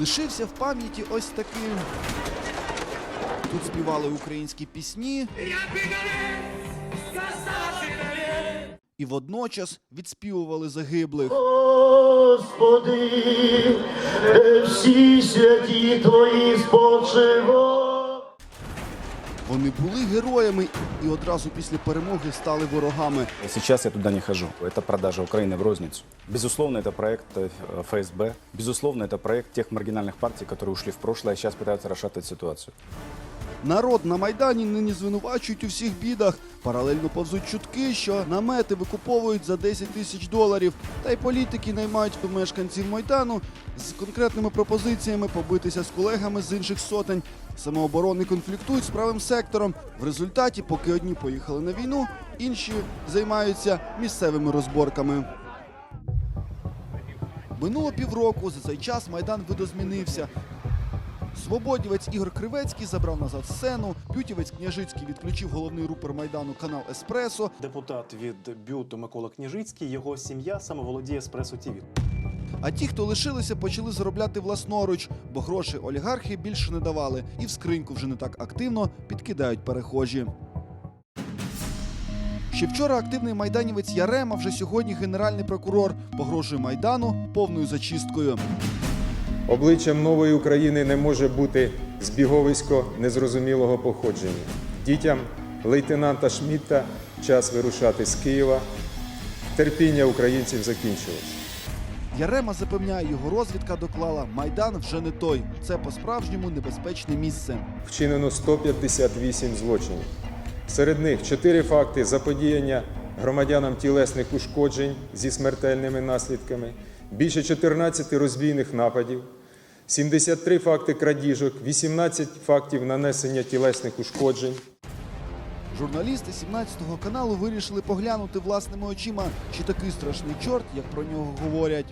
лишився в пам'яті ось таким. Тут співали українські пісні. І водночас відспівували загиблих. Господи, е, всі святі твої спочиво. Вони були героями і одразу після перемоги стали ворогами. Сейчас я туда не хожу. Это продажа Украины в розницу. Безусловно, это проект э, ФСБ. Безусловно, это проект тех маргинальных партий, которые ушли в прошлое, а сейчас пытаются расшатывать ситуацию. Народ на майдані нині звинувачують у всіх бідах. Паралельно повзуть чутки, що намети викуповують за 10 тисяч доларів. Та й політики наймають мешканців майдану з конкретними пропозиціями побитися з колегами з інших сотень. Самооборони конфліктують з правим сектором. В результаті, поки одні поїхали на війну, інші займаються місцевими розборками. Минуло півроку. За цей час майдан видозмінився. Свободівець Ігор Кривецький забрав назад сцену. Пютівець Княжицький відключив головний рупор майдану канал Еспресо. Депутат від бюту Микола Княжицький, його сім'я саме володіє Еспресо ТІВІ. А ті, хто лишилися, почали заробляти власноруч, бо грошей олігархи більше не давали, і в скриньку вже не так активно підкидають перехожі. Ще вчора активний майданівець Ярема, вже сьогодні генеральний прокурор, погрожує майдану повною зачисткою. Обличчям нової України не може бути збіговисько незрозумілого походження. Дітям лейтенанта Шмідта час вирушати з Києва. Терпіння українців закінчилось. Ярема запевняє, його розвідка доклала Майдан вже не той. Це по-справжньому небезпечне місце. Вчинено 158 злочинів. Серед них 4 факти заподіяння громадянам тілесних ушкоджень зі смертельними наслідками, більше 14 розбійних нападів, 73 факти крадіжок, 18 фактів нанесення тілесних ушкоджень. Журналісти 17-го каналу вирішили поглянути власними очима, чи такий страшний чорт, як про нього говорять.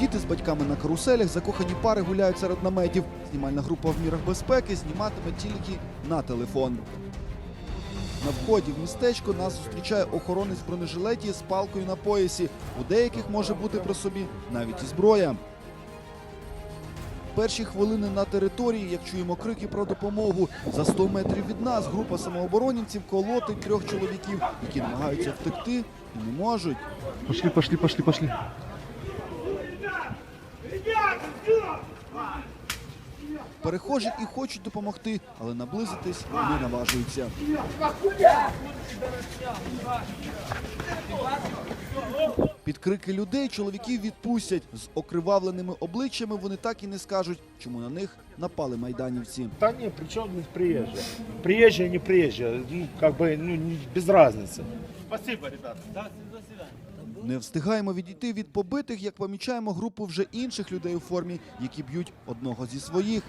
Діти з батьками на каруселях, закохані пари гуляють серед наметів. Знімальна група в мірах безпеки зніматиме тільки на телефон. На вході в містечко нас зустрічає охоронець бронежилеті з палкою на поясі. У деяких може бути при собі навіть і зброя. Перші хвилини на території, як чуємо крики про допомогу. За 100 метрів від нас група самооборонівців колотить трьох чоловіків, які намагаються втекти і не можуть. Пошли, пошли, пошли, пошли. Перехожі і хочуть допомогти, але наблизитись не наважуються. Під крики людей чоловіків відпустять. З окривавленими обличчями вони так і не скажуть, чому на них напали майданівці. Да нет, при чем здесь приезжие? Приезжие, не приезжие, ну, как бы ну, не- без разницы. Спасибо, ребята. Не встигаємо відійти від побитих, як помічаємо групу вже інших людей у формі, які б'ють одного зі своїх.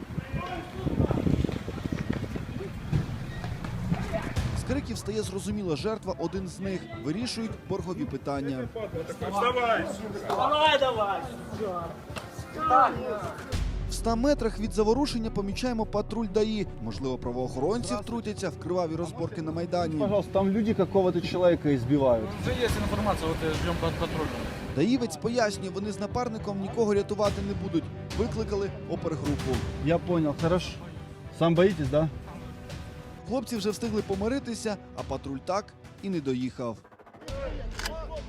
З криків стає зрозуміла жертва, один з них вирішують боргові питання. В 100 метрах від заворушення помічаємо патруль ДАІ. Можливо, правоохоронці втрутяться в криваві розборки на майдані. Пожалуйста, там люди какого-то человека избивают. Даївець пояснює, вони з напарником нікого рятувати не будуть. Викликали опергрупу. Я понял, хорошо. Сам боитесь, да? Хлопці вже встигли помиритися, а патруль так і не доїхав.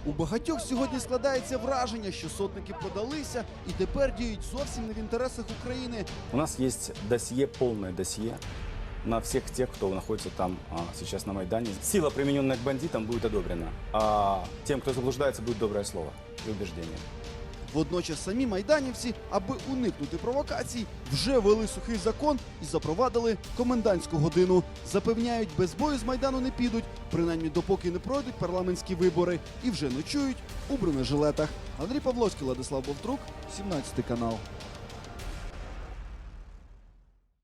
У багатьох сьогодні складається враження, що сотники подалися і тепер діють зовсім не в інтересах України. У нас є досьє, повне досьє на всіх тих, хто знаходиться там а, сейчас на Майдані. Сила, примінена к бандитам, буде одобрена. А тим, хто заблуждається, буде добре слово і убеждение. Водночас самі майданівці, аби уникнути провокацій, вже вели сухий закон і запровадили комендантську годину. Запевняють, без бою з майдану не підуть, принаймні допоки не пройдуть парламентські вибори, і вже ночують у бронежилетах. Андрій Павловський, Владислав Бовтрук, 17 канал.